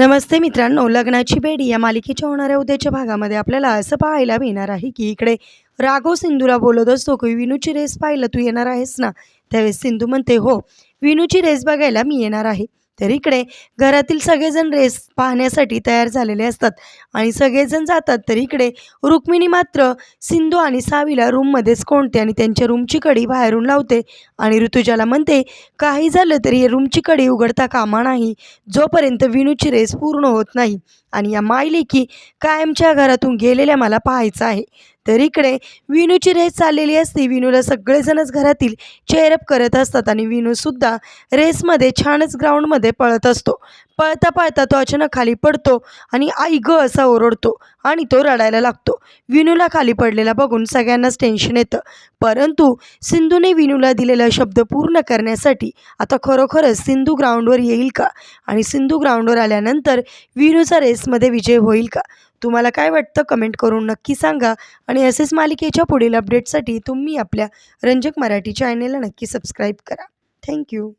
नमस्ते मित्रांनो लग्नाची बेडी या मालिकेच्या होणाऱ्या उद्याच्या भागामध्ये आपल्याला असं पाहायला मिळणार आहे की इकडे राघव सिंधूला बोलत असतो की विनूची रेस पाहिलं तू येणार आहेस ना? त्यावेळेस सिंधू म्हणते हो विनूची रेस बघायला मी येणार आहे. तर इकडे घरातील सगळेजण रेस पाहण्यासाठी तयार झालेले असतात. आणि सगळेजण जातात तर इकडे रुक्मिणी मात्र सिंधू आणि सावीला रूममध्येच कोणते आणि त्यांच्या रूमची कडी बाहेरून लावते. आणि ऋतुजाला म्हणते काही झालं तरी रूमची कडी उघडता कामा नाही. जोपर्यंत विनूची रेस पूर्ण होत नाही आणि या मायलेकी कायमच्या घरातून गेलेल्या मला पाहायचं आहे तर इकडे विनूची रेस चाललेली असते. विनूला सगळेजणच घरातील चेअरअप करत असतात आणि विनूसुद्धा रेसमध्ये छानच ग्राउंडमध्ये पळत असतो. पळता पळता तो अचानक खाली पडतो आणि आई ग असा ओरडतो आणि तो रडायला लागतो. विनूला खाली पडलेला बघून सगळ्यांनाच टेन्शन येतं. परंतु सिंधूने विनूला दिलेला शब्द पूर्ण करण्यासाठी आता खरोखरच सिंधू ग्राउंडवर येईल का? आणि सिंधू ग्राउंडवर आल्यानंतर विनूचा रेसमध्ये विजय होईल का? तुम्हाला काय वाटतं? कमेंट करून नक्की सांगा. आणि असेच मालिकेच्या पुढील अपडेटसाठी तुम्ही आपल्या रंजक मराठी चॅनेलला नक्की सबस्क्राईब करा. थँक्यू